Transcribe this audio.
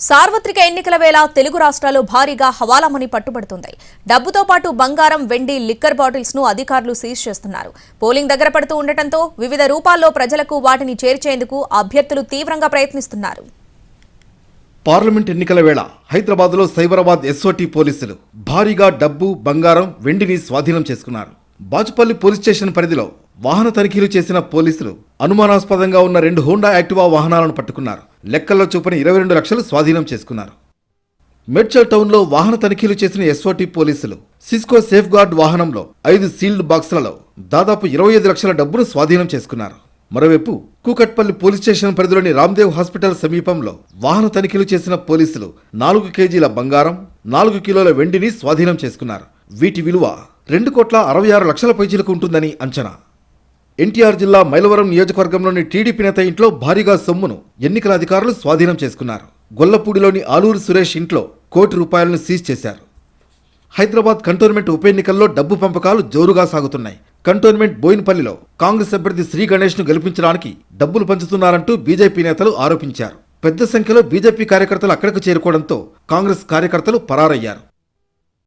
సార్వత్రిక ఎన్నికల వేళ తెలుగు రాష్ట్రాలు భారీగా హవాలామని పట్టుబడుతుంది. డబ్బుతో పాటు బంగారం వెండి లిక్కర్ బాటిల్స్ను అధికారులు సీజ్ చేస్తున్నారు. పోలింగ్ దగ్గర పడుతూ ఉండటంతో వివిధ రూపాల్లో ప్రజలకు వాటిని చేర్చేందుకు అభ్యర్థులు తీవ్రంగా ప్రయత్నిస్తున్నారు. పార్లమెంట్ ఎన్నికల వేళ హైదరాబాద్లో సైబరాబాద్ ఎస్ఓటీ పోలీసులు భారీగా డబ్బు బంగారం వెండిని స్వాధీనం చేసుకున్నారు. బాచుపల్లి పోలీస్ స్టేషన్ పరిధిలో వాహన తనిఖీలు చేసిన పోలీసులు అనుమానాస్పదంగా ఉన్న రెండు హోండా యాక్టివా వాహనాలను పట్టుకున్నారు. లెక్కల్లో చూపని ఇరవై రెండు లక్షలు స్వాధీనం చేసుకున్నారు. మెడ్చల్ టౌన్లో వాహన తనిఖీలు చేసిన ఎస్ఓటీ పోలీసులు సిస్కో సేఫ్ గార్డ్ వాహనంలో ఐదు సీల్డ్ బాక్సులలో దాదాపు ఇరవై ఐదు లక్షల డబ్బును స్వాధీనం చేసుకున్నారు. మరోవైపు కూకట్పల్లి పోలీస్ స్టేషన్ పరిధిలోని రామ్దేవ్ హాస్పిటల్ సమీపంలో వాహన తనిఖీలు చేసిన పోలీసులు నాలుగు కేజీల బంగారం నాలుగు కిలోల వెండిని స్వాధీనం చేసుకున్నారు. వీటి విలువ రెండు కోట్ల అరవై ఆరు లక్షల పైచీలకు ఉంటుందని అంచనా. ఎన్టీఆర్ జిల్లా మైలవరం నియోజకవర్గంలోని టీడీపీ నేత ఇంట్లో భారీగా సొమ్మును ఎన్నికల అధికారులు స్వాధీనం చేసుకున్నారు. గొల్లపూడిలోని ఆలూరు సురేష్ ఇంట్లో కోటి రూపాయలను సీజ్ చేశారు. హైదరాబాద్ కంటోన్మెంట్ ఉప ఎన్నికల్లో డబ్బు పంపకాలు జోరుగా సాగుతున్నాయి. కంటోన్మెంట్ బోయినపల్లిలో కాంగ్రెస్ అభ్యర్థి శ్రీ గణేష్ను గెలిపించడానికి డబ్బులు పంచుతున్నారంటూ బీజేపీ నేతలు ఆరోపించారు. పెద్ద సంఖ్యలో బీజేపీ కార్యకర్తలు అక్కడికి చేరుకోవడంతో కాంగ్రెస్ కార్యకర్తలు పరారయ్యారు.